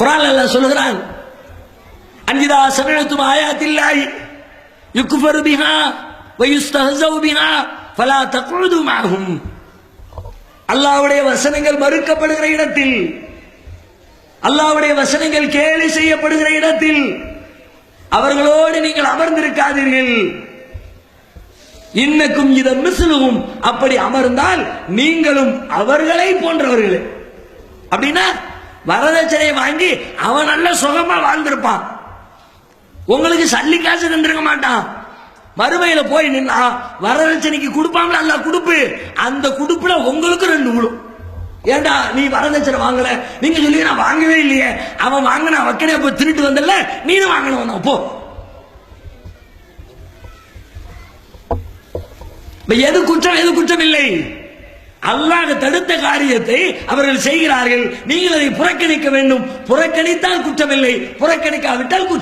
குரான் சொல்லுகிறான் அஞ்சிதா சமிழத்தும் ஆயாத்தில்லாய் யுக்ஃபர் பிஹா வயுஸ்தஹஸவு பிஹா ஃபலா தக்உது மஅஹும் வசனங்கள் மறுக்கப்படுகிற இடத்தில் அல்லாவுடைய வசனங்கள் கேலி செய்யப்படுகிற இடத்தில் அவர்களோடு நீங்கள் அமர்ந்திருக்காதீர்கள். இன்னக்கும் இத மிசிலுவும் அப்படி அமர்ந்தால் நீங்களும் அவர்களை போன்றவர்களே. அப்படின்னா வரதட்சணையை வாங்கி அவன் நல்ல சுகமா வாழ்ந்திருப்பான். உங்களுக்கு சல்லி காசு தந்திருக்க மாட்டான். மறுமையில போய் நின்னா வரதட்சணைக்கு கொடுப்பாங்களா? அல்ல கொடுப்பு. அந்த கொடுப்புல உங்களுக்கு ரெண்டு விழும். ஏண்டா நீ வரதட்சணை வாங்கல? நீங்க சொல்லி நான் வாங்கவே இல்லையே. அவன் வாங்கின வக்கனே போய் திருட்டு வந்தல நீனும் வாங்கணும் போ. எது குற்றம் எது குற்றம் இல்லை? அல்லாஹ் தடுத்த காரியத்தை அவர்கள் செய்கிறார்கள். நீங்கள் அதை புறக்கணிக்க வேண்டும். புறக்கணித்தால் குற்றமில்லை. புறக்கணிக்காவிட்டால் குற்றம்.